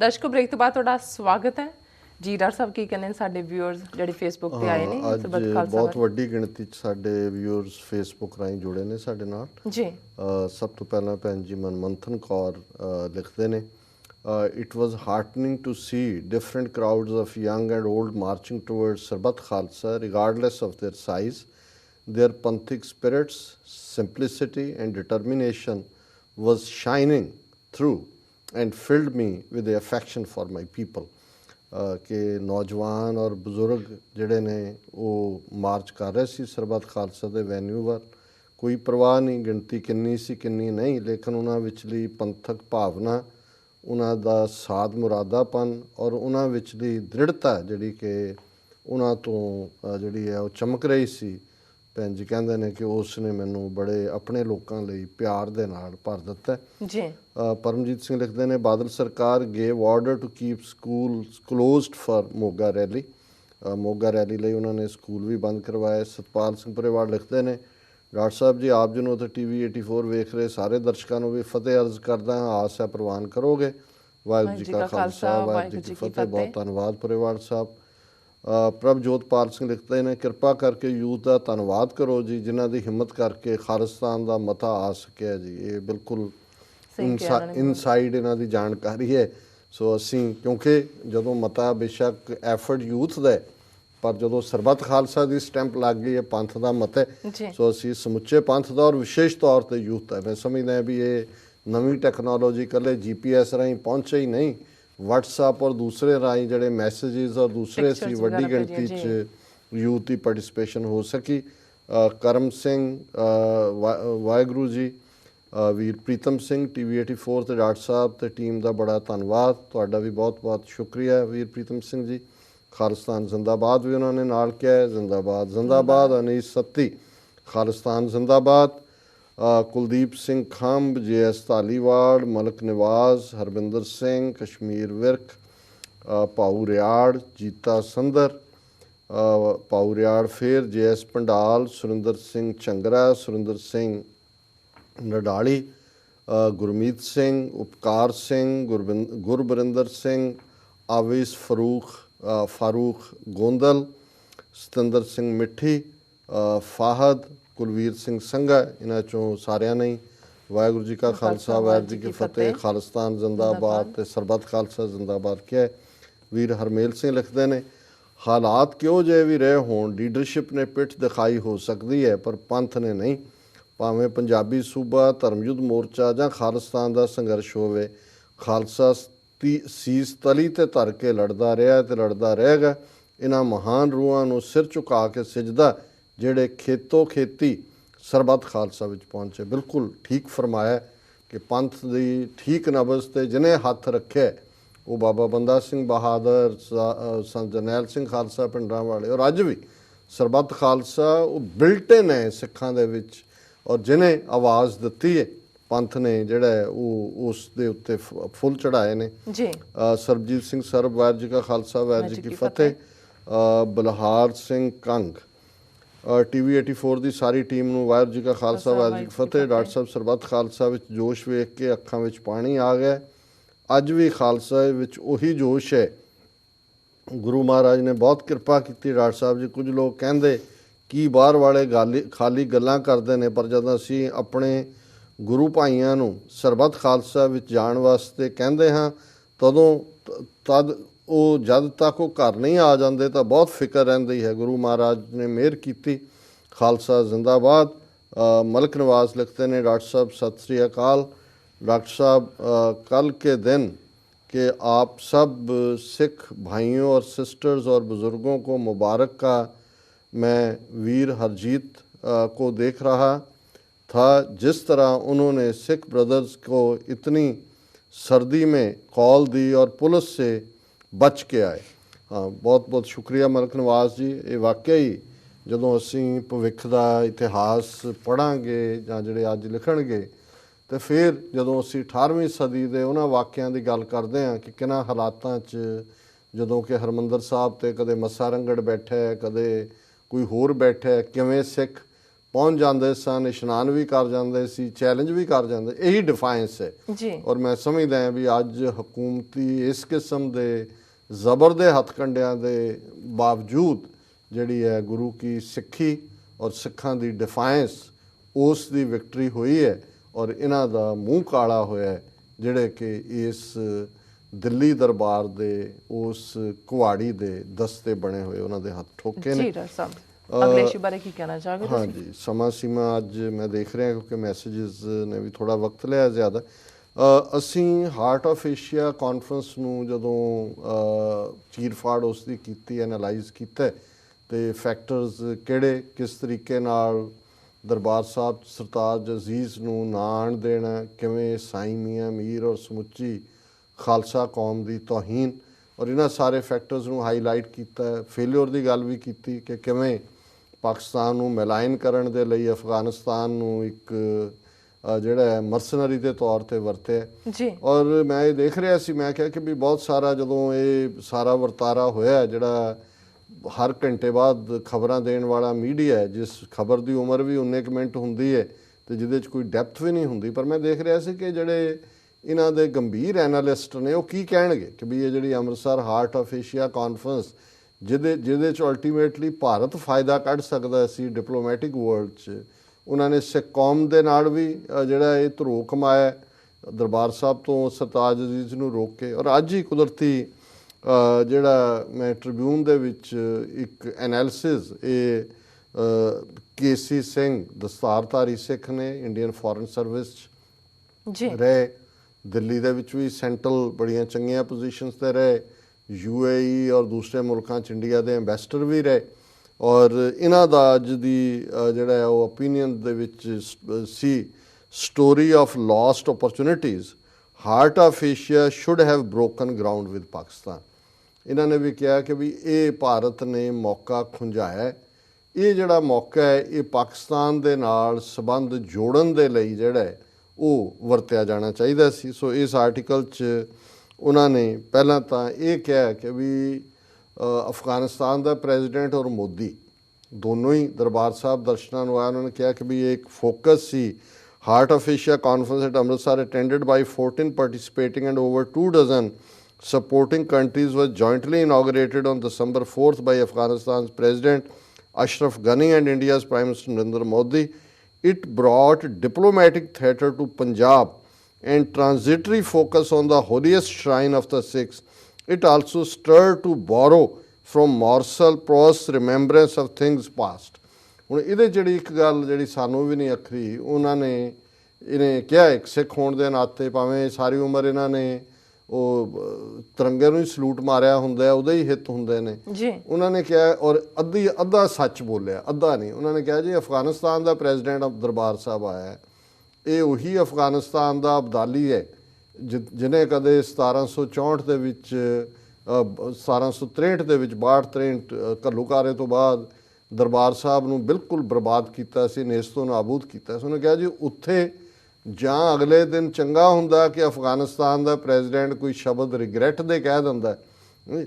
ਦਰਸ਼ਕੋ break ਤੋਂ ਬਾਅਦ ਤੁਹਾਡਾ ਸਵਾਗਤ ਹੈ। ਜੀ ਡਾਕਟਰ ਸਾਹਿਬ ਕੀ ਕਹਿੰਦੇ ਸਾਡੇ ਵਿਊਅਰਸ ਜਿਹੜੇ ਫੇਸਬੁੱਕ ਤੇ ਆਏ ਨੇ? ਸਰਬਤ ਖਾਲਸਾ ਬਹੁਤ ਵੱਡੀ ਗਿਣਤੀ ਚ ਸਾਡੇ ਵਿਊਅਰਸ ਫੇਸਬੁੱਕ ਰਾਹੀਂ ਜੁੜੇ ਨੇ ਸਾਡੇ ਨਾਲ। ਜੀ। ਸਭ ਤੋਂ ਪਹਿਲਾਂ ਭੈਣ ਜੀ ਮਨਮੰਥਨ ਕੌਰ ਲਿਖਦੇ ਨੇ it was heartening to see different crowds of young and old marching towards Sarbat Khalsa regardless of their size their panthic spirits, simplicity, and determination was shining through and filled me with the affection for my people. ਕਿ ਨੌਜਵਾਨ ਔਰ ਬਜ਼ੁਰਗ ਜਿਹੜੇ ਨੇ ਉਹ March ਕਰ ਰਹੇ ਸੀ ਸਰਬੱਤ ਖਾਲਸਾ ਦੇ ਵੈਨਿਊ ਵੱਲ ਕੋਈ ਪਰਵਾਹ ਨਹੀਂ ਗਿਣਤੀ ਕਿੰਨੀ ਸੀ ਕਿੰਨੀ ਨਹੀਂ ਲੇਕਿਨ ਉਹਨਾਂ ਵਿੱਚਲੀ ਪੰਥਕ ਭਾਵਨਾ ਉਹਨਾਂ ਦਾ ਸਾਧ ਮੁਰਾਦਾਪਨ ਔਰ ਉਹਨਾਂ ਵਿੱਚਲੀ ਦ੍ਰਿੜਤਾ ਜਿਹੜੀ ਕਿ ਉਹਨਾਂ ਤੋਂ ਜਿਹੜੀ ਹੈ ਉਹ ਚਮਕ ਰਹੀ ਸੀ ਭੈਣ ਜੀ ਕਹਿੰਦੇ ਨੇ ਕਿ ਉਸ ਨੇ ਮੈਨੂੰ ਬੜੇ ਆਪਣੇ ਲੋਕਾਂ ਲਈ ਪਿਆਰ ਦੇ ਨਾਲ ਭਰ ਦਿੱਤਾ ਜੀ ਪਰਮਜੀਤ ਸਿੰਘ ਲਿਖਦੇ ਨੇ Badal sarkar gave order to keep schools closed for Moga rally. Moga rally ਲਈ ਉਹਨਾਂ ਨੇ ਸਕੂਲ ਵੀ ਬੰਦ ਕਰਵਾਏ। ਸਤਪਾਲ ਸਿੰਘ ਪਰਿਵਾਰ ਲਿਖਦੇ ਨੇ ਡਾਕਟਰ ਸਾਹਿਬ ਜੀ ਆਪ ਜੀ ਨੂੰ ਤੇ ਟੀਵੀ 84 ਵੇਖ ਰਹੇ ਸਾਰੇ ਦਰਸ਼ਕਾਂ ਨੂੰ ਵੀ ਫਤਿਹ ਅਰਜ਼ ਕਰਦਾ ਹਾਂ। ਆਸ ਹੈ ਪ੍ਰਵਾਨ ਕਰੋਗੇ। ਵਾਹਿਗੁਰੂ ਜੀ ਕਾ ਖਾਲਸਾ ਵਾਹਿਗੁਰੂ ਜੀ ਕੀ ਫਤਿਹ। ਬਹੁਤ ਧੰਨਵਾਦ ਪਰਿਵਾਰ ਸਾਹਿਬ। ਅ, ਪ੍ਰਭਜੋਤਪਾਲ ਸਿੰਘ ਲਿਖਦੇ ਨੇ ਕਿਰਪਾ ਕਰਕੇ ਯੂਥ ਦਾ ਧੰਨਵਾਦ ਕਰੋ ਜੀ ਜਿਨ੍ਹਾਂ ਦੀ ਹਿੰਮਤ ਕਰਕੇ ਖਾਲਿਸਤਾਨ ਦਾ ਮਤਾ ਆ ਸਕਿਆ ਜੀ। ਇਹ ਬਿਲਕੁਲ। ਇਨਸਾਈਡ ਇਹਨਾਂ ਦੀ ਜਾਣਕਾਰੀ ਹੈ। ਸੋ ਅਸੀਂ ਕਿਉਂਕਿ ਜਦੋਂ ਮਤਾ ਬੇਸ਼ੱਕ ਐਫਰਟ ਯੂਥ ਦਾ ਹੈ, ਪਰ ਜਦੋਂ ਸਰਬੱਤ ਖਾਲਸਾ ਦੀ ਸਟੈਂਪ ਲੱਗ ਗਈ ਹੈ ਪੰਥ ਦਾ ਮਤ ਹੈ। ਸੋ ਅਸੀਂ ਸਮੁੱਚੇ ਪੰਥ ਦਾ ਔਰ ਵਿਸ਼ੇਸ਼ ਤੌਰ ਤੇ ਯੂਥ ਦਾ ਮੈਂ ਸਮਝਦਾ ਹਾਂ ਵੀ ਇਹ ਨਵੀਂ ਟੈਕਨੋਲੋਜੀ ਕੱਲੇ ਜੀਪੀਐਸ ਰਾਹੀਂ ਪਹੁੰਚੇ ਹੀ ਨਹੀਂ WhatsApp ਔਰ ਦੂਸਰੇ ਰਾਹੀਂ ਜਿਹੜੇ ਮੈਸੇजेस ਔਰ ਦੂਸਰੇ ਸੀ ਵੱਡੀ ਗਿਣਤੀ ਚ ਯੂਥ ਦੀ ਪਾਰਟਿਸਿਪੇਸ਼ਨ ਹੋ ਸਕੀ। ਕਰਮ ਸਿੰਘ ਵਾਹਿਗੁਰੂ ਜੀ ਵੀਰ ਪ੍ਰੀਤਮ ਸਿੰਘ ਟੀਵੀ 84 ਤੇ ਡਾਕਟਰ ਸਾਹਿਬ ਤੇ ਟੀਮ ਦਾ ਬੜਾ ਧੰਨਵਾਦ। ਤੁਹਾਡਾ ਵੀ ਬਹੁਤ-ਬਹੁਤ ਸ਼ੁਕਰੀਆ ਵੀਰ ਪ੍ਰੀਤਮ ਸਿੰਘ ਜੀ। ਖਾਲਿਸਤਾਨ ਜ਼ਿੰਦਾਬਾਦ ਵੀ ਉਹਨਾਂ ਨੇ ਨਾਲ ਕਿਹਾ ਹੈ। ਜ਼ਿੰਦਾਬਾਦ ਜ਼ਿੰਦਾਬਾਦ ਅਨੀਸ ਸੱਤੀ। ਖਾਲਿਸਤਾਨ ਜ਼ਿੰਦਾਬਾਦ। ਕੁਲਦੀਪ ਸਿੰਘ ਖੰਭ ਜੀਐਸ ਧਾਲੀਵਾਲ ਮਲਕ ਨਿਵਾਜ਼ ਹਰਬਿੰਦਰ ਸਿੰਘ ਕਸ਼ਮੀਰ ਵਿਰਕ ਅ, ਰਿਆੜ ਜੀਤਾ ਸੰਦਰ ਅ, ਰਿਆੜ ਫੇਰ ਜੈਸ ਪੰਡਾਲ ਸੁਰਿੰਦਰ ਸਿੰਘ ਚੰਗਰਾ ਸੁਰਿੰਦਰ ਸਿੰਘ ਨਡਾਲੀ ਗੁਰਮੀਤ ਸਿੰਘ ਉਪਕਾਰ ਸਿੰਘ ਗੁਰਬਰਿੰਦਰ ਸਿੰਘ ਆਵੇਸ ਫਰੂਖ ਫਾਰੂਖ ਗੋਂਦਲ ਸਤਿੰਦਰ ਸਿੰਘ ਮਿੱਠੀ ਫਾਹਦ ਕੁਲਵੀਰ ਸਿੰਘ ਸੰਘਾ ਇਹਨਾਂ ਚੋਂ ਸਾਰਿਆਂ ਨੇ ਵਾਹਿਗੁਰੂ ਜੀ ਕਾ ਖਾਲਸਾ ਵਾਹਿਗੁਰੂ ਜੀ ਕੀ ਫਤਿਹ। ਖਾਲਿਸਤਾਨ ਜ਼ਿੰਦਾਬਾਦ ਤੇ ਸਰਬੱਤ ਖਾਲਸਾ ਜ਼ਿੰਦਾਬਾਦ ਕਿਹਾ। ਵੀਰ ਹਰਮੇਲ ਸਿੰਘ ਲਿਖਦੇ ਨੇ ਹਾਲਾਤ ਕਿਉਂ ਜੇ ਵੀ ਰਹੇ ਹੋਣ ਲੀਡਰਸ਼ਿਪ ਨੇ ਪਿੱਠ ਦਿਖਾਈ ਹੋ ਸਕਦੀ ਹੈ ਪਰ ਪੰਥ ਨੇ ਨਹੀਂ। ਭਾਵੇਂ ਪੰਜਾਬੀ ਸੂਬਾ, ਧਰਮਯੁੱਧ ਮੋਰਚਾ ਜਾਂ ਖਾਲਿਸਤਾਨ ਦਾ ਸੰਘਰਸ਼ ਹੋਵੇ, ਖਾਲਸਾ ਸਤੀ- ਸੀਸ ਤਲੀ ਤੇ ਧਰ ਕੇ ਲੜਦਾ ਰਿਹਾ ਹੈ ਤੇ ਲੜਦਾ ਰਹੇਗਾ। ਇਹਨਾਂ ਮਹਾਨ ਰੂਹਾਂ ਨੂੰ ਸਿਰ ਝੁਕਾ ਕੇ ਸਜਦਾ, ਜਿਹੜੇ ਖੇਤੋਂ ਖੇਤੀ ਸਰਬੱਤ ਖਾਲਸਾ ਵਿੱਚ ਪਹੁੰਚੇ। ਬਿਲਕੁਲ ਠੀਕ ਫਰਮਾਇਆ ਕਿ ਪੰਥ ਦੀ ਠੀਕ ਨਬਜ਼ ਤੇ ਜਿਨੇ ਹੱਥ ਰੱਖਿਆ ਉਹ ਬਾਬਾ ਬੰਦਾ ਸਿੰਘ ਬਹਾਦਰ, ਸਾ- ਸੰਤ ਜਰਨੈਲ ਸਿੰਘ ਖਾਲਸਾ ਪਿੰਡਾਂ ਵਾਲੇ, ਔਰ ਅੱਜ ਵੀ ਸਰਬੱਤ ਖਾਲਸਾ ਉਹ ਬਿਲਟਨ ਹੈ ਸਿੱਖਾਂ ਦੇ ਵਿੱਚ। ਔਰ ਜਿਨੇ ਆਵਾਜ਼ ਦਿੱਤੀ ਹੈ ਪੰਥ ਨੇ ਜਿਹੜਾ ਉਹ ਉਸ ਦੇ ਉੱਤੇ ਫੁੱਲ ਚੜਾਏ ਨੇ। ਜੀ। ਸਰਬਜੀਤ ਸਿੰਘ ਸਰਬ ਵਾਹਿਗੁਰੂ ਜੀ ਕਾ ਖਾਲਸਾ ਵਾਹਿਗੁਰੂ ਜੀ ਕੀ ਫਤਿਹ। ਬਲਹਾਰ ਸਿੰਘ ਕੰਗ। ਟੀਵੀ 84 ਦੀ ਸਾਰੀ ਟੀਮ ਨੂੰ ਵਾਹਿਗੁਰੂ ਜੀ ਕਾ ਖਾਲਸਾ ਵਾਹਿਗੁਰੂ ਜੀ ਕੀ ਫਤਿਹ। ਡਾਕਟਰ ਸਾਹਿਬ ਸਰਬੱਤ ਖਾਲਸਾ ਵਿੱਚ ਜੋਸ਼ ਵੇਖ ਕੇ ਅੱਖਾਂ ਵਿੱਚ ਪਾਣੀ ਆ ਗਿਆ। ਅੱਜ ਵੀ ਖਾਲਸਾ ਵਿੱਚ ਉਹੀ ਜੋਸ਼ ਹੈ। ਗੁਰੂ ਮਹਾਰਾਜ ਨੇ ਬਹੁਤ ਕਿਰਪਾ ਕੀਤੀ। ਡਾਕਟਰ ਸਾਹਿਬ ਜੀ ਕੁਝ ਲੋਕ ਕਹਿੰਦੇ ਕੀ ਬਾਹਰ ਵਾਲੇ ਗਾਲੀ ਖਾਲੀ ਗੱਲਾਂ ਕਰਦੇ ਨੇ ਪਰ ਜਦੋਂ ਅਸੀਂ ਆਪਣੇ ਗੁਰੂ ਭਾਈਆਂ ਨੂੰ ਸਰਬੱਤ ਖਾਲਸਾ ਵਿੱਚ ਜਾਣ ਵਾਸਤੇ ਕਹਿੰਦੇ ਹਾਂ ਤਦੋਂ ਤ- ਤਦ ਉਹ ਜਦ ਤੱਕ ਉਹ ਘਰ ਨਹੀਂ ਆ ਜਾਂਦੇ ਤਾਂ ਬਹੁਤ ਫਿਕਰ ਰਹਿੰਦੀ ਹੈ ਗੁਰੂ ਮਹਾਰਾਜ ਨੇ ਮਿਹਰ ਕੀਤੀ ਖਾਲਸਾ ਜ਼ਿੰਦਾਬਾਦ ਅ, ਮਲਕ ਨਵਾਜ਼ ਲਿਖਤੇ ਨੇ ਡਾਕਟਰ ਸਾਹਿਬ ਸਤਿ ਸ੍ਰੀ ਅਕਾਲ डॉक्टर साहब कल के दिन कि आप सब सिख भाइयों और सिस्टर्स और बुज़ुर्गों को मुबारक का मैं वीर हरजीत अ, को देख रहा था जिस तरह उन्होंने सिख ब्रदर्स को इतनी सर्दी में कॉल दी और पुलिस से बच के आए ਹਾਂ ਬਹੁਤ ਬਹੁਤ ਸ਼ੁਕਰੀਆ ਮਲਕ ਨਵਾਜ਼ ਜੀ ਇਹ ਵਾਕਿਆ ਹੀ ਜਦੋਂ ਅਸੀਂ ਭਵਿੱਖ ਦਾ ਇਤਿਹਾਸ ਪੜਾਂਗੇ ਜਾਂ ਜਿਹੜੇ ਅੱਜ ਲਿਖਣਗੇ ਤੇ ਫਿਰ ਜਦੋਂ ਅਸੀਂ 18ਵੀਂ ਸਦੀ ਦੇ ਉਹਨਾਂ ਵਾਕਿਆਂ ਦੀ ਗੱਲ ਕਰਦੇ ਹਾਂ ਕਿ ਕਿਹਨਾਂ ਹਾਲਾਤਾਂ 'ਚ ਜਦੋਂ ਕਿ ਹਰਮੰਦਰ ਸਾਹਿਬ ਤੇ ਕਦੇ ਮੱਸਾ ਰੰਗੜ ਬੈਠਾ ਹੈ ਕਦੇ ਕੋਈ ਹੋਰ ਬੈਠਾ ਹੈ ਕਿਵੇਂ ਸਿੱਖ ਪਹੁੰਚ ਜਾਂਦੇ ਸਨ ਇਸ਼ਨਾਨ ਵੀ ਕਰ ਜਾਂਦੇ ਸੀ ਚੈਲੰਜ ਵੀ ਕਰ ਜਾਂਦੇ ਇਹੀ ਡਿਫਾਈਂਸ ਹੈ। ਜੀ। ਔਰ ਮੈਂ ਸਮਝਦਾ ਹਾਂ ਵੀ ਅੱਜ ਹਕੂਮਤੀ ਇਸ ਕਿਸਮ ਦੇ ਜ਼ਬਰ ਦੇ ਹੱਥਕੰਡਿਆਂ ਦੇ ਬਾਵਜੂਦ ਜਿਹੜੀ ਹੈ ਗੁਰੂ ਕੀ ਸਿੱਖੀ ਔਰ ਸਿੱਖਾਂ ਦੀ ਡਿਫਾਈਂਸ ਉਸ ਦੀ ਵਿਕਟਰੀ ਹੋਈ ਹੈ ਔਰ ਇਹਨਾਂ ਦਾ ਮੂੰਹ ਕਾਲਾ ਹੋਇਆ ਹੈ ਜਿਹੜੇ ਕਿ ਇਸ ਦਿੱਲੀ ਦਰਬਾਰ ਦੇ ਉਸ ਕੁਹਾੜੀ ਦੇ ਦਸਤੇ ਬਣੇ ਹੋਏ ਉਹਨਾਂ ਦੇ ਹੱਥ ਠੋਕੇ ਨੇ। ਜੀ ਡਾਕਟਰ ਸਾਹਿਬ ਅਗਲੇ ਇਸ਼ੂ ਬਾਰੇ ਕੀ ਕਹਿਣਾ ਚਾਹੋਗੇ ਤੁਸੀਂ? ਹਾਂਜੀ ਸਮਾਂ ਸੀਮਾ ਅੱਜ ਮੈਂ ਦੇਖ ਰਿਹਾ ਕਿਉਂਕਿ ਮੈਸੇजेस ਨੇ ਵੀ ਥੋੜਾ ਵਕਤ ਲਿਆ ਜ਼ਿਆਦਾ। ਅਸੀਂ ਹਾਰਟ ਆਫ ਏਸ਼ੀਆ ਕਾਨਫਰੰਸ ਨੂੰ ਜਦੋਂ ਚੀਰਫਾੜ ਉਸ ਦੀ ਕੀਤੀ ਐਨਾਲਾਈਜ਼ ਕੀਤਾ ਤੇ ਫੈਕਟਰਸ ਕਿਹੜੇ ਕਿਸ ਤਰੀਕੇ ਨਾਲ ਦਰਬਾਰ ਸਾਹਿਬ ਸਰਤਾਜ ਅਜ਼ੀਜ਼ ਨੂੰ ਨਾ ਦੇਣਾ ਕਿਵੇਂ ਸਾਈਂ ਮੀਆਂ ਮੀਰ ਔਰ ਸਮੁੱਚੀ ਖਾਲਸਾ ਕੌਮ ਦੀ ਤੋਹੀਨ ਔਰ ਇਹਨਾਂ ਸਾਰੇ ਫੈਕਟਰਸ ਨੂੰ ਹਾਈਲਾਈਟ ਕੀਤਾ ਫੇਲਿਅਰ ਦੀ ਗੱਲ ਵੀ ਕੀਤੀ ਕਿ ਕਿਵੇਂ ਪਾਕਿਸਤਾਨ ਨੂੰ ਮਿਲਾਇਨ ਕਰਨ ਦੇ ਲਈ ਅਫਗਾਨਿਸਤਾਨ ਨੂੰ ਇੱਕ ਜਿਹੜਾ ਹੈ ਮਰਸਨਰੀ ਦੇ ਤੌਰ ਤੇ ਵਰਤਿਆ। ਜੀ। ਔਰ ਮੈਂ ਇਹ ਦੇਖ ਰਿਹਾ ਸੀ ਮੈਂ ਕਿਹਾ ਕਿ ਵੀ ਬਹੁਤ ਸਾਰਾ ਜਦੋਂ ਇਹ ਸਾਰਾ ਵਰਤਾਰਾ ਹੋਇਆ ਜਿਹੜਾ ਹਰ ਘੰਟੇ ਬਾਅਦ ਖਬਰਾਂ ਦੇਣ ਵਾਲਾ ਮੀਡੀਆ ਹੈ ਜਿਸ ਖਬਰ ਦੀ ਉਮਰ ਵੀ 19 ਕੁ ਮਿੰਟ ਹੁੰਦੀ ਹੈ ਤੇ ਜਿਹਦੇ 'ਚ ਕੋਈ ਡੈਪਥ ਵੀ ਨਹੀਂ ਹੁੰਦੀ। ਪਰ ਮੈਂ ਦੇਖ ਰਿਹਾ ਸੀ ਕਿ ਜਿਹੜੇ ਇਹਨਾਂ ਦੇ ਗੰਭੀਰ ਐਨਾਲਿਸਟ ਨੇ ਉਹ ਕੀ ਕਹਿਣਗੇ ਕਿ ਵੀ ਇਹ ਜਿਹੜੀ Amritsar heart of Asia conference ਜਿਹਦੇ ਜਿਹਦੇ 'ਚ ਅਲਟੀਮੇਟਲੀ ਭਾਰਤ ਫਾਇਦਾ ਕੱਢ ਸਕਦਾ ਸੀ ਡਿਪਲੋਮੈਟਿਕ ਵਰਲਡ 'ਚ ਉਹਨਾਂ ਨੇ ਸਿੱਖ ਕੌਮ ਦੇ ਨਾਲ ਵੀ ਜਿਹੜਾ ਇਹ ਧਰੋ ਕਮਾਇਆ। ਦਰਬਾਰ ਸਾਹਿਬ ਤੋਂ ਸਰਤਾਜ ਅਜ਼ੀਜ਼ ਨੂੰ ਰੋਕ ਕੇ ਔਰ ਅੱਜ ਹੀ ਕੁਦਰਤੀ ਜਿਹੜਾ ਮੈਂ ਟ੍ਰਿਬਿਊਨ ਦੇ ਵਿੱਚ ਇੱਕ ਐਨਾਲਿਸਿਸ ਇਹ ਕੇਸੀ ਸਿੰਘ ਦਸਤਾਰਧਾਰੀ ਸਿੱਖ ਨੇ ਇੰਡੀਅਨ ਫੋਰਨ ਸਰਵਿਸ 'ਚ ਜੀ ਰਹੇ ਦਿੱਲੀ ਦੇ ਵਿੱਚ ਵੀ ਸੈਂਟਰਲ ਬੜੀਆਂ ਚੰਗੀਆਂ ਪੋਜੀਸ਼ਨਸ ਤੇ ਰਹੇ ਯੂਏਈ ਔਰ ਦੂਸਰੇ ਮੁਲਕਾਂ ਚ ਇੰਡੀਆ ਦੇ ਐਮਬੈਸਡਰ ਵੀ ਰਹੇ ਔਰ ਇਹਨਾਂ ਦਾ ਅੱਜ ਦੀ ਜਿਹੜਾ ਹੈ ਉਹ opinion ਦੇ ਵਿੱਚ ਸੀ story of lost opportunities heart of Asia should have broken ground with Pakistan ਇਹਨਾਂ ਨੇ ਵੀ ਕਿਹਾ ਕਿ ਵੀ ਇਹ ਭਾਰਤ ਨੇ ਮੌਕਾ ਖੁੰਝਾਇਆ ਇਹ ਜਿਹੜਾ ਮੌਕਾ ਹੈ, ਇਹ ਪਾਕਿਸਤਾਨ ਦੇ ਨਾਲ ਸਬੰਧ ਜੋੜਨ ਦੇ ਲਈ ਜਿਹੜਾ ਉਹ ਵਰਤਿਆ ਜਾਣਾ ਚਾਹੀਦਾ ਸੀ ਸੋ ਇਸ ਆਰਟੀਕਲ 'ਚ ਉਹਨਾਂ ਨੇ ਪਹਿਲਾਂ ਤਾਂ ਇਹ ਕਿਹਾ ਕਿ ਵੀ ਅਫਗਾਨਿਸਤਾਨ ਦਾ ਪ੍ਰੈਜ਼ੀਡੈਂਟ ਔਰ ਮੋਦੀ ਦੋਨੋਂ ਹੀ ਦਰਬਾਰ ਸਾਹਿਬ ਦਰਸ਼ਨਾਂ ਨੂੰ ਆਏ ਉਹਨਾਂ ਨੇ ਕਿਹਾ ਕਿ ਵੀ ਇਹ ਇੱਕ focus C heart of Asia conference at Amritsar attended by 14 participating and over 2 dozen supporting countries was jointly inaugurated on December 4th by Afghanistan's President Ashraf Ghani and India's Prime Minister Narendra Modi. It brought diplomatic theatre to Punjab and transitory focus on the holiest shrine of the Sikhs. It also stirred to borrow from morsel prose remembrance of things past. ਹੁਣ ਇਹਦੇ 'ਚ ਜਿਹੜੀ ਇੱਕ ਗੱਲ ਜਿਹੜੀ ਸਾਨੂੰ ਵੀ ਨਹੀਂ ਅਖਰੀ ਉਹਨਾਂ ਨੇ ਇਹਨੇ ਕਿਹਾ ਇੱਕ ਸਿੱਖ ਹੋਣ ਦੇ ਨਾਤੇ ਭਾਵੇਂ ਸਾਰੀ ਉਮਰ ਇਹਨਾਂ ਨੇ ਉਹ ਤਿਰੰਗੇ ਨੂੰ ਹੀ ਸਲੂਟ ਮਾਰਿਆ ਹੁੰਦਾ ਹੈ, ਉਹਦੇ ਹੀ ਹਿੱਤ ਹੁੰਦੇ ਨੇ। ਜੀ। ਉਹਨਾਂ ਨੇ ਕਿਹਾ ਔਰ ਅੱਧੀ ਅੱਧਾ ਸੱਚ ਬੋਲਿਆ ਅੱਧਾ ਨਹੀਂ। ਉਹਨਾਂ ਨੇ ਕਿਹਾ ਜੀ ਅਫਗਾਨਿਸਤਾਨ ਦਾ ਪ੍ਰੈਜ਼ੀਡੈਂਟ ਦਰਬਾਰ ਸਾਹਿਬ ਆਇਆ ਇਹ ਉਹੀ ਅਫਗਾਨਿਸਤਾਨ ਦਾ ਅਬਦਾਲੀ ਹੈ ਜਿ- ਜਿਹਨੇ ਕਦੇ 1764 ਦੇ ਵਿੱਚ ਅ, ਬ- 1763 ਦੇ ਵਿੱਚ 62 63 ਘੱਲੂਕਾਰੇ ਤੋਂ ਬਾਅਦ ਦਰਬਾਰ ਸਾਹਿਬ ਨੂੰ ਬਿਲਕੁਲ ਬਰਬਾਦ ਕੀਤਾ ਸੀ ਨੇਸਤੋਂ ਨਾਬੂਦ ਕੀਤਾ ਸੀ। ਉਹਨੇ ਕਿਹਾ ਜੀ ਉੱਥੇ ਜਾਂ ਅਗਲੇ ਦਿਨ ਚੰਗਾ ਹੁੰਦਾ ਕਿ ਅਫਗਾਨਿਸਤਾਨ ਦਾ ਪ੍ਰੈਜ਼ੀਡੈਂਟ ਕੋਈ ਸ਼ਬਦ ਰਿਗਰੈਟ ਦੇ ਕਹਿ ਦਿੰਦਾ।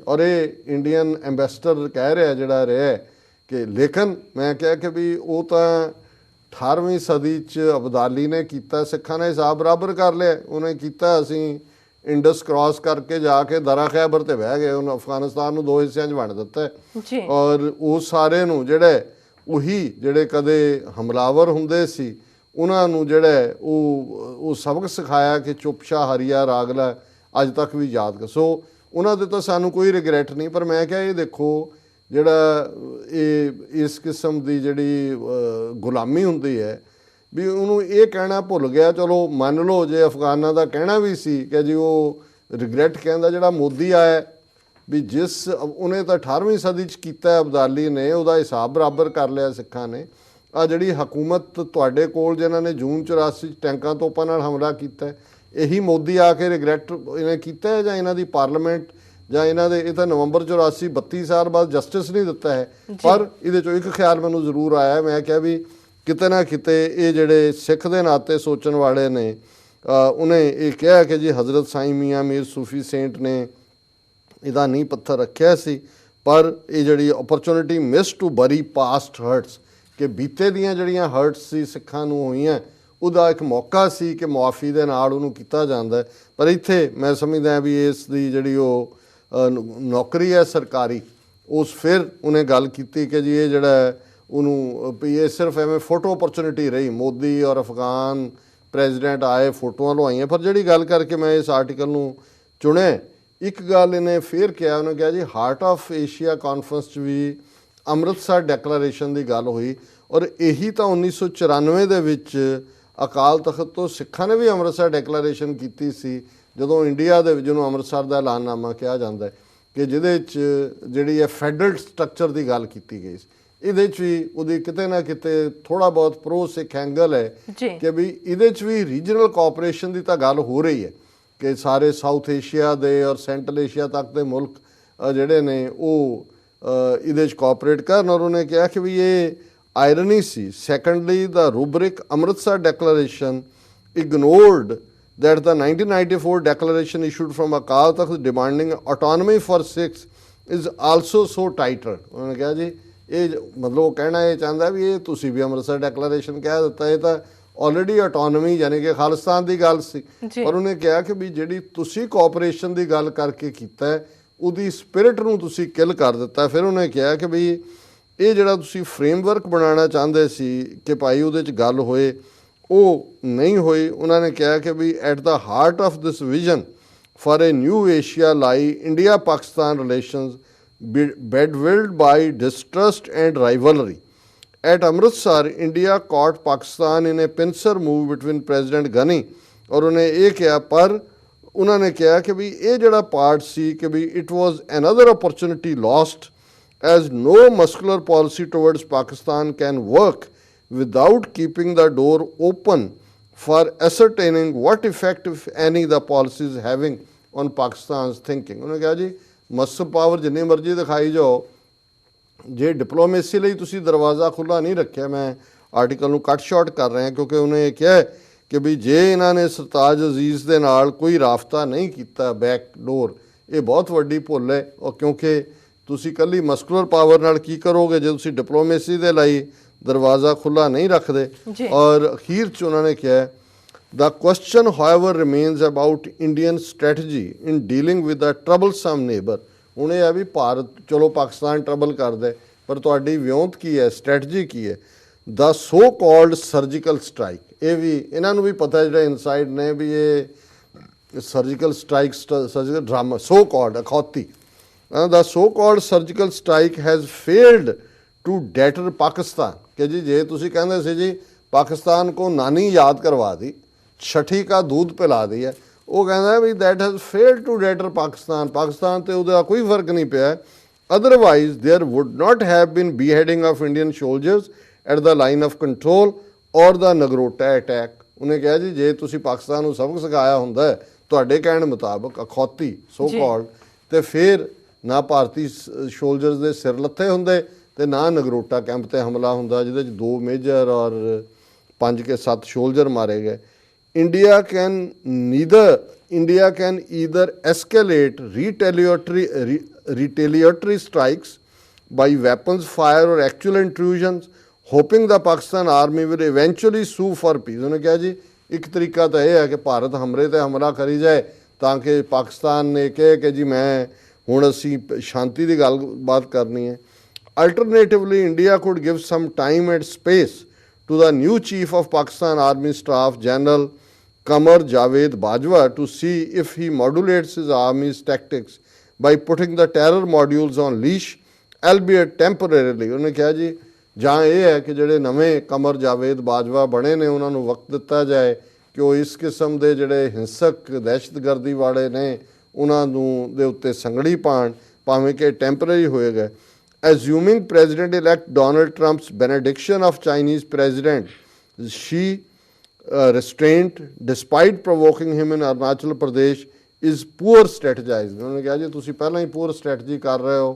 ਔਰ ਇਹ ਇੰਡੀਅਨ ਐਮਬੈਸਡਰ ਕਹਿ ਰਿਹਾ ਜਿਹੜਾ ਰਿਹਾ ਕਿ ਲੇਕਿਨ ਮੈਂ ਕਿਹਾ ਕਿ ਵੀ ਉਹ ਤਾਂ 18ਵੀਂ ਸਦੀ ਚ ਅਬਦਾਲੀ ਨੇ ਕੀਤਾ ਸਿੱਖਾਂ ਨੇ ਹਿਸਾਬ ਬਰਾਬਰ ਕਰ ਲਿਆ ਉਹਨੇ ਕੀਤਾ ਅਸੀਂ ਇੰਡਸ ਕ੍ਰਾਸ ਕਰਕੇ ਜਾ ਕੇ ਦਰਾ ਖੈਬਰ ਤੇ ਬਹਿ ਗਏ ਉਹਨੇ ਅਫਗਾਨਿਸਤਾਨ ਨੂੰ ਦੋ ਹਿੱਸਿਆਂ 'ਚ ਵੰਡ ਦਿੱਤਾ। ਜੀ ਔਰ ਉਹ ਸਾਰੇ ਨੂੰ ਜਿਹੜੇ ਉਹੀ ਜਿਹੜੇ ਕਦੇ ਹਮਲਾਵਰ ਹੁੰਦੇ ਸੀ ਉਹਨਾਂ ਨੂੰ ਜਿਹੜਾ ਉਹ ਉਹ ਸਬਕ ਸਿਖਾਇਆ ਕਿ ਚੁੱਪਸ਼ਾ ਹਰੀਆ ਰਾਗਲਾ ਅੱਜ ਤੱਕ ਵੀ ਯਾਦ ਸੋ ਉਹਨਾਂ ਦੇ ਤਾਂ ਸਾਨੂੰ ਕੋਈ ਰਿਗਰੈਟ ਨਹੀਂ, ਪਰ ਮੈਂ ਕਿਹਾ ਇਹ ਦੇਖੋ, ਜਿਹੜਾ ਇਹ, ਇਸ ਕਿਸਮ ਦੀ ਜਿਹੜੀ ਗੁਲਾਮੀ ਹੁੰਦੀ ਹੈ, ਵੀ ਉਹਨੂੰ ਇਹ ਕਹਿਣਾ ਭੁੱਲ ਗਿਆ, ਚਲੋ ਮੰਨ ਲਓ ਜੇ ਅਫਗਾਨਾਂ ਦਾ ਕਹਿਣਾ ਵੀ ਸੀ ਕਿ ਜੀ ਉਹ ਰਿਗਰੈਟ ਕਹਿੰਦਾ ਜਿਹੜਾ ਮੋਦੀ ਆਇਆ, ਵੀ ਜਿਸ, ਉਹਨੇ ਤਾਂ 18ਵੀਂ ਸਦੀ ਚ ਕੀਤਾ, ਅਬਦਾਲੀ ਨੇ, ਉਹਦਾ ਹਿਸਾਬ ਬਰਾਬਰ ਕਰ ਲਿਆ ਸਿੱਖਾਂ ਨੇ। ਆ ਜਿਹੜੀ ਹਕੂਮਤ ਤੁਹਾਡੇ ਕੋਲ ਜਿਨ੍ਹਾਂ ਨੇ ਜੂਨ 84 ਚ ਟੈਂਕਾਂ ਤੋਪਾਂ ਨਾਲ ਹਮਲਾ ਕੀਤਾ ਇਹੀ ਮੋਦੀ ਆ ਕੇ ਰਿਗਰੈਟ ਇਹਨੇ ਕੀਤਾ ਜਾਂ ਇਹਨਾਂ ਦੀ ਪਾਰਲੀਮੈਂਟ ਜਾਂ ਇਹਨਾਂ ਦੇ ਇਹ ਤਾਂ ਨਵੰਬਰ 84 32 ਸਾਲ ਬਾਅਦ ਜਸਟਿਸ ਨਹੀਂ ਦਿੱਤਾ ਹੈ ਪਰ ਇਹਦੇ ਚੋਂ ਇੱਕ ਖਿਆਲ ਮੈਨੂੰ ਜ਼ਰੂਰ ਆਇਆ ਮੈਂ ਕਿਹਾ ਵੀ ਕਿਤੇ ਨਾ ਕਿਤੇ ਇਹ ਜਿਹੜੇ ਸਿੱਖ ਦੇ ਨਾਤੇ ਸੋਚਣ ਵਾਲੇ ਨੇ ਉਹਨੇ ਇਹ ਕਿਹਾ ਕਿ ਜੀ ਹਜ਼ਰਤ ਸਾਈਂ ਮੀਆਂ ਮੀਰ ਸੂਫੀ ਸੇਂਟ ਨੇ ਇਹਦਾ ਨੀਂਹ ਪੱਥਰ ਰੱਖਿਆ ਸੀ ਪਰ ਇਹ ਜਿਹੜੀ opportunity miss to bury past hurts ਕਿ ਬੀਤੇ ਦੀਆਂ ਜਿਹੜੀਆਂ ਹਰਟਸ ਸੀ, ਸਿੱਖਾਂ ਨੂੰ ਹੋਈਆਂ, ਉਹਦਾ ਇੱਕ ਮੌਕਾ ਸੀ ਕਿ ਮੁਆਫੀ ਦੇ ਨਾਲ ਉਹਨੂੰ ਕੀਤਾ ਜਾਂਦਾ ਪਰ ਇੱਥੇ ਮੈਂ ਸਮਝਦਾ ਵੀ ਇਸ ਦੀ ਜਿਹੜੀ ਉਹ ਨੌਕਰੀ ਹੈ ਸਰਕਾਰੀ, ਉਸ ਫਿਰ ਉਹਨੇ ਗੱਲ ਕੀਤੀ ਕਿ ਜੀ ਇਹ ਜਿਹੜਾ ਉਹਨੂੰ, ਵੀ ਇਹ ਸਿਰਫ ਐਵੇਂ ਫੋਟੋ ਓਪਰਚੁਨਿਟੀ ਰਹੀ। ਮੋਦੀ ਔਰ ਅਫਗਾਨ ਪ੍ਰੈਜ਼ੀਡੈਂਟ ਆਏ, ਫੋਟੋਆਂ ਲਵਾਈਆਂ। ਪਰ ਜਿਹੜੀ ਗੱਲ ਕਰਕੇ ਮੈਂ ਇਸ ਆਰਟੀਕਲ ਨੂੰ ਚੁਣਿਆ, ਇੱਕ ਗੱਲ ਇਹਨੇ ਫੇਰ ਕਿਹਾ, ਉਹਨੇ ਕਿਹਾ ਜੀ ਹਾਰਟ ਆਫ ਏਸ਼ੀਆ ਕਾਨਫਰੰਸ 'ਚ ਵੀ ਅੰਮ੍ਰਿਤਸਰ ਡੈਕਲੇਰੇਸ਼ਨ ਦੀ ਗੱਲ ਹੋਈ ਔਰ ਇਹੀ ਤਾਂ 1994 ਦੇ ਵਿੱਚ ਅਕਾਲ ਤਖਤ ਤੋਂ ਸਿੱਖਾਂ ਨੇ ਵੀ ਅੰਮ੍ਰਿਤਸਰ ਡੈਕਲੇਰੇਸ਼ਨ ਕੀਤੀ ਸੀ ਜਦੋਂ ਇੰਡੀਆ ਦੇ ਵਿੱਚ ਜਿਹਨੂੰ ਅੰਮ੍ਰਿਤਸਰ ਦਾ ਐਲਾਨਨਾਮਾ ਕਿਹਾ ਜਾਂਦਾ ਹੈ ਕਿ ਜਿਹਦੇ 'ਚ ਜਿਹੜੀ ਹੈ ਫੈਡਰਲ ਸਟਰਕਚਰ ਦੀ ਗੱਲ ਕੀਤੀ ਗਈ ਸੀ ਇਹਦੇ 'ਚ ਵੀ ਉਹਦੀ ਕਿਤੇ ਨਾ ਕਿਤੇ ਥੋੜਾ ਬਹੁਤ ਪ੍ਰੋ ਸਿੱਖ ਐਂਗਲ ਹੈ। ਕਿ ਵੀ ਇਹਦੇ 'ਚ ਵੀ ਰੀਜਨਲ ਕੋਆਪਰੇਸ਼ਨ ਦੀ ਤਾਂ ਗੱਲ ਹੋ ਰਹੀ ਹੈ ਕਿ ਸਾਰੇ ਸਾਊਥ ਏਸ਼ੀਆ ਦੇ ਔਰ ਸੈਂਟਰਲ ਏਸ਼ੀਆ ਤੱਕ ਦੇ ਮੁਲਕ ਜਿਹੜੇ ਨੇ ਉਹ ਇਹਦੇ 'ਚ ਕੋਆਪਰੇਟ ਕਰਨ ਔਰ ਉਹਨੇ ਕਿਹਾ ਕਿ ਵੀ ਇਹ irony C. Secondly the rubric Amritsar declaration ignored that the 1994 declaration issued from Akal Takht demanding autonomy for Sikhs is also so tighter ਉਹਨਾਂ ਕਿਹਾ ਜੀ ਇਹ ਮਤਲਬ ਉਹ ਕਹਿਣਾ ਇਹ ਚਾਹੁੰਦਾ ਵੀ ਇਹ ਤੁਸੀਂ ਵੀ ਅੰਮ੍ਰਿਤਸਰ ਡੈਕਲੇਰੇਸ਼ਨ ਕਹਿ ਦਿੱਤਾ ਇਹ ਤਾਂ ਆਲਰੇਡੀ ਆਟੋਨਮੀ ਯਾਨੀ ਕਿ ਖਾਲਿਸਤਾਨ ਦੀ ਗੱਲ ਸੀ। ਪਰ ਉਹਨੇ ਕਿਹਾ ਕਿ ਵੀ ਜਿਹੜੀ ਤੁਸੀਂ ਕੋਆਪਰੇਸ਼ਨ ਦੀ ਗੱਲ ਕਰਕੇ ਕੀਤਾ ਹੈ ਉਹਦੀ ਸਪਿਰਿਟ ਨੂੰ ਤੁਸੀਂ ਕਿਲ ਕਰ ਦਿੱਤਾ, ਫਿਰ ਉਹਨੇ ਕਿਹਾ ਕਿ ਵੀ ਇਹ ਜਿਹੜਾ ਤੁਸੀਂ ਫਰੇਮਵਰਕ ਬਣਾਉਣਾ ਚਾਹੁੰਦੇ ਸੀ ਕਿ ਭਾਈ ਉਹਦੇ ਚ ਗੱਲ ਹੋਏ, ਉਹ ਨਹੀਂ ਹੋਈ। ਉਹਨਾਂ ਨੇ ਕਿਹਾ ਕਿ ਵੀ at the heart of this vision for a new Asia lie India Pakistan relations bedwelled by distrust and rivalry at Amritsar India caught Pakistan in a pincer move between president Ghani ਔਰ ਉਹਨੇ ਇਹ ਕਿਹਾ ਪਰ ਉਹਨਾਂ ਨੇ ਕਿਹਾ ਕਿ ਵੀ ਇਹ ਜਿਹੜਾ ਪਾਰਟ ਸੀ ਕਿ ਵੀ it was another opportunity lost as no muscular policy towards Pakistan can work without keeping the door open for ascertaining what effect, if any, the policy is having on Pakistan's thinking. ਉਹਨੇ ਕਿਹਾ ਜੀ muscle power ਜਿੰਨੀ ਮਰਜ਼ੀ ਦਿਖਾਈ ਜਾਓ ਜੇ diplomacy ਲਈ ਤੁਸੀਂ ਦਰਵਾਜ਼ਾ ਖੁੱਲਾ ਨਹੀਂ ਰੱਖਿਆ ਮੈਂ ਆਰਟੀਕਲ ਨੂੰ ਕੱਟ ਸ਼ਾਰਟ ਕਰ ਰਿਹਾ ਕਿਉਂਕਿ ਉਹਨੇ ਇਹ ਕਿਹਾ ਕਿ ਵੀ ਜੇ ਇਹਨਾਂ ਨੇ ਸਰਤਾਜ ਅਜ਼ੀਜ਼ ਦੇ ਨਾਲ ਕੋਈ ਰਾਫਤਾ ਨਹੀਂ ਕੀਤਾ ਬੈਕ ਡੋਰ ਇਹ ਬਹੁਤ ਵੱਡੀ ਭੁੱਲ ਹੈ ਔਰ ਕਿਉਂਕਿ ਤੁਸੀਂ ਕੱਲੀ ਮਸਕੂਲਰ ਪਾਵਰ ਨਾਲ ਕੀ ਕਰੋਗੇ ਜੇ ਤੁਸੀਂ ਡਿਪਲੋਮੇਸੀ ਦੇ ਲਈ ਦਰਵਾਜ਼ਾ ਖੁੱਲਾ ਨਹੀਂ ਰੱਖਦੇ। ਔਰ ਅਖੀਰ ਚ ਉਹਨਾਂ ਨੇ ਕਿਹਾ The question, however, remains about Indian strategy in dealing with the troublesome neighbor. ਇਹ ਹੈ ਵੀ ਭਾਰਤ ਚਲੋ ਪਾਕਿਸਤਾਨ ਟਰਬਲ ਕਰਦਾ ਪਰ ਤੁਹਾਡੀ ਵਿਉਂਤ ਕੀ ਹੈ ਸਟ੍ਰੈਟਜੀ ਕੀ ਹੈ the so called surgical strike ਇਹ ਵੀ ਇਹਨਾਂ ਨੂੰ ਵੀ ਪਤਾ ਹੈ ਜਿਹੜੇ ਇਨਸਾਈਡ ਨੇ ਵੀ ਇਹ surgical strike surgical drama so called ਅਖੌਤੀ। The so called surgical strike has failed to deter Pakistan ਕਿ ਜੀ, ਜੇ ਤੁਸੀਂ ਕਹਿੰਦੇ ਸੀ ਜੀ ਪਾਕਿਸਤਾਨ ਕੋ ਨਾਨੀ ਯਾਦ ਕਰਵਾ ਦੀ, ਛਠੀ ਕਾ ਦੁੱਧ ਪਿਲਾ ਦੀ ਹੈ, ਉਹ ਕਹਿੰਦਾ ਵੀ that has failed to deter Pakistan Pakistan ਤੇ ਉਹਦਾ ਕੋਈ ਫ਼ਰਕ ਨਹੀਂ ਪਿਆ। Otherwise there would not have been beheading of Indian soldiers at the line of control or the Nagrota attack ਉਹਨੇ ਕਿਹਾ ਜੀ ਜੇ ਤੁਸੀਂ ਪਾਕਿਸਤਾਨ ਨੂੰ ਸਬਕ ਸਿਖਾਇਆ ਹੁੰਦਾ ਤੁਹਾਡੇ ਕਹਿਣ ਮੁਤਾਬਕ ਅਖੌਤੀ ਸੋ। ਕਾਲਡ ਤੇ ਫਿਰ ਨਾ ਭਾਰਤੀ ਸੋਲਜਰਸ ਦੇ ਸਿਰ ਲੱਥੇ ਹੁੰਦੇ ਤੇ ਨਾ ਨਗਰੋਟਾ ਕੈਂਪ ਤੇ ਹਮਲਾ ਹੁੰਦਾ ਜਿਹਦੇ ਚ ਦੋ ਮੇਜਰ ਔਰ ਪੰਜ ਕੇ ਸੱਤ ਸੋਲਜਰ ਮਾਰੇ ਗਏ India can neither India can either escalate retaliatory retaliatory strikes by weapons fire or actual intrusions hoping the Pakistan army will eventually sue for peace ਉਹਨੇ ਕਿਹਾ ਜੀ ਇੱਕ ਤਰੀਕਾ ਤਾਂ ਇਹ ਹੈ ਕਿ ਭਾਰਤ ਹਮਰੇ ਤੇ ਹਮਲਾ ਕਰੀ ਜਾਏ ਤਾਂ ਕਿ ਪਾਕਿਸਤਾਨ ਨੇ ਕਹੇ ਕਿ ਜੀ ਮੈਂ ਹੁਣ ਅਸੀਂ ਪ- ਸ਼ਾਂਤੀ ਦੀ ਗੱਲਬਾਤ ਕਰਨੀ ਹੈ Alternatively, India could give some time and space to the new chief of Pakistan Army Staff, General Qamar Javed Bajwa, to see if he modulates his army's tactics by putting the terror modules on leash, albeit temporarily. ਉਹਨੇ ਕਿਹਾ ਜੀ ਜਾਂ ਇਹ ਹੈ ਕਿ ਜਿਹੜੇ ਨਵੇਂ ਕਮਰ ਜਾਵੇਦ ਬਾਜਵਾ ਬਣੇ ਨੇ ਉਹਨਾਂ ਨੂੰ ਵਕਤ ਦਿੱਤਾ ਜਾਏ ਕਿ ਉਹ ਇਸ ਕਿਸਮ ਦੇ ਜਿਹੜੇ ਹਿੰਸਕ ਦਹਿਸ਼ਤਗਰਦੀ ਵਾਲੇ ਨੇ ਉਹਨਾਂ ਨੂੰ ਦੇ ਉੱਤੇ ਸੰਗੜੀ ਪਾਣ ਭਾਵੇਂ ਕਿ ਟੈਂਪਰੇਰੀ ਹੋਏਗਾ assuming president elect donald trump's benediction of chinese president xi uh, restraint despite provoking him in arunachal pradesh is poor strategizing ਉਹਨੇ ਕਿਹਾ ਜੀ ਤੁਸੀਂ ਪਹਿਲਾਂ ਹੀ ਪੂਰ ਸਟ੍ਰੈਟਜੀ ਕਰ ਰਹੇ ਹੋ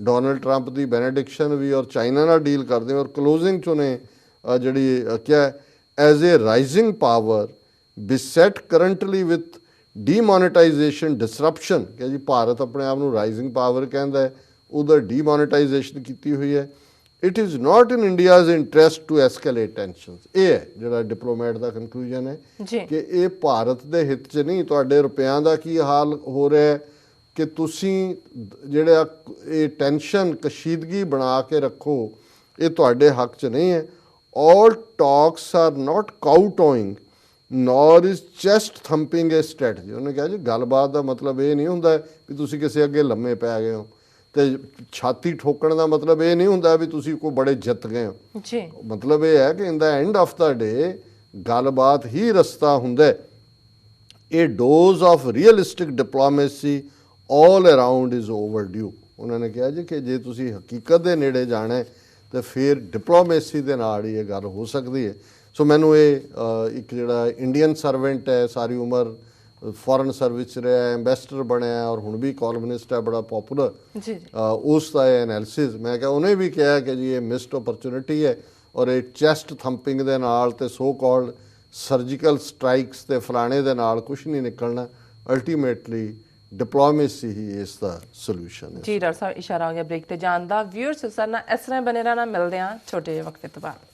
ਡੋਨਲਡ ਟਰੰਪ ਦੀ ਬੈਨੇਡਿਕਸ਼ਨ ਵੀ ਔਰ ਚਾਈਨਾ ਨਾਲ ਡੀਲ ਕਰਦੇ ਔਰ ਕਲੋਜ਼ਿੰਗ ਚ ਉਹਨੇ ਜਿਹੜੀ ਕਿਹਾ as a rising power beset currently with demonetization disruption ਕਿ ਜੀ ਭਾਰਤ ਆਪਣੇ ਆਪ ਨੂੰ ਰਾਈਜ਼ਿੰਗ ਪਾਵਰ ਕਹਿੰਦਾ ਹੈ ਉਧਰ ਡੀਮੋਨੇਟਾਈਜੇਸ਼ਨ ਕੀਤੀ ਹੋਈ ਹੈ। It is not in India's interest to escalate tensions ਇਹ ਹੈ ਜਿਹੜਾ ਡਿਪਲੋਮੈਟ ਦਾ ਕਨਕਲੂਜਨ ਹੈ ਕਿ ਇਹ ਭਾਰਤ ਦੇ ਹਿੱਤ 'ਚ ਨਹੀਂ ਤੁਹਾਡੇ ਰੁਪਿਆਂ ਦਾ ਕੀ ਹਾਲ ਹੋ ਰਿਹਾ ਹੈ ਕਿ ਤੁਸੀਂ ਜਿਹੜਾ ਇਹ ਟੈਨਸ਼ਨ ਕਸ਼ੀਦਗੀ ਬਣਾ ਕੇ ਰੱਖੋ ਇਹ ਤੁਹਾਡੇ ਹੱਕ 'ਚ ਨਹੀਂ ਹੈ। All talks are not kowtowing nor is chest thumping a strategy ਉਹਨੇ ਕਿਹਾ ਜੀ ਗੱਲਬਾਤ ਦਾ ਮਤਲਬ ਇਹ ਨਹੀਂ ਹੁੰਦਾ ਵੀ ਤੁਸੀਂ ਕਿਸੇ ਅੱਗੇ ਲੰਮੇ ਪੈ ਗਏ ਹੋ। ਤੇ ਛਾਤੀ ਠੋਕਣ ਦਾ ਮਤਲਬ ਇਹ ਨਹੀਂ ਹੁੰਦਾ ਵੀ ਤੁਸੀਂ ਕੋਈ ਬੜੇ ਜਿੱਤ ਗਏ ਹੋ। ਜੀ। ਮਤਲਬ ਇਹ ਹੈ ਕਿ ਇਨ ਦਾ ਐਂਡ ਆਫ ਦਾ ਡੇ ਗੱਲਬਾਤ ਹੀ ਰਸਤਾ ਹੁੰਦਾ ਹੈ। ਇਹ dose of realistic diplomacy 올 around is overdue ਉਹਨਾਂ ਨੇ ਕਿਹਾ ਜੀ ਕਿ ਜੇ ਤੁਸੀਂ ਹਕੀਕਤ ਦੇ ਨੇੜੇ ਜਾਣਾ ਹੈ ਤੇ ਫਿਰ ਡਿਪਲੋਮੇਸੀ ਦੇ ਨਾਲ ਹੀ ਇਹ ਗੱਲ ਹੋ ਸਕਦੀ ਹੈ। ਸੋ ਮੈਨੂੰ ਇਹ ਇੱਕ ਜਿਹੜਾ ਇੰਡੀਅਨ ਸਰਵੈਂਟ ਹੈ ਸਾਰੀ ਉਮਰ ਫੋਰਨ ਸਰਵਿਸ ਰਿਹਾ ਐਮਬੈਸਡਰ ਬਣਿਆ ਔਰ ਹੁਣ ਵੀ ਕਾਲਮਨਿਸਟ ਹੈ ਬੜਾ ਪਪੂਲਰ ਜੀ ਉਸ ਦਾ ਐਨਾਲਿਸਿਸ ਮੈਂ ਕਿਹਾ ਉਹਨੇ ਵੀ ਕਿਹਾ ਕਿ ਜੀ ਇਹ ਮਿਸਡ ਓਪਰਚੁਨਿਟੀ ਹੈ ਔਰ ਇਹ ਚੈਸਟ ਥੰਪਿੰਗ ਦੇ ਨਾਲ ਤੇ ਸੋ ਕਾਲਡ ਸਰਜੀਕਲ ਸਟ੍ਰਾਈਕਸ ਤੇ ਫਲਾਣੇ ਦੇ ਨਾਲ ਕੁਝ ਨਹੀਂ ਨਿਕਲਣਾ ਅਲਟੀਮੇਟਲੀ ਡਿਪਲੋਮੇਸੀ ਹੀ ਇਸ ਦਾ ਸੋਲੂਸ਼ਨ ਹੈ ਜੀ ਡਾਕਟਰ ਸਾਹਿਬ ਇਸ਼ਾਰਾ ਹੋ ਗਿਆ ਬ੍ਰੇਕ ਤੇ ਜਾਣ ਦਾ ਵਿਊਅਰਸ ਸਰ ਨਾਲ ਇਸ ਤਰ੍ਹਾਂ ਬਨੇ ਰਹਿਣਾ. ਮਿਲਦੇ ਹਾਂ ਛੋਟੇ ਜਿਹੇ ਵਕਫੇ ਤੋਂ ਬਾਅਦ।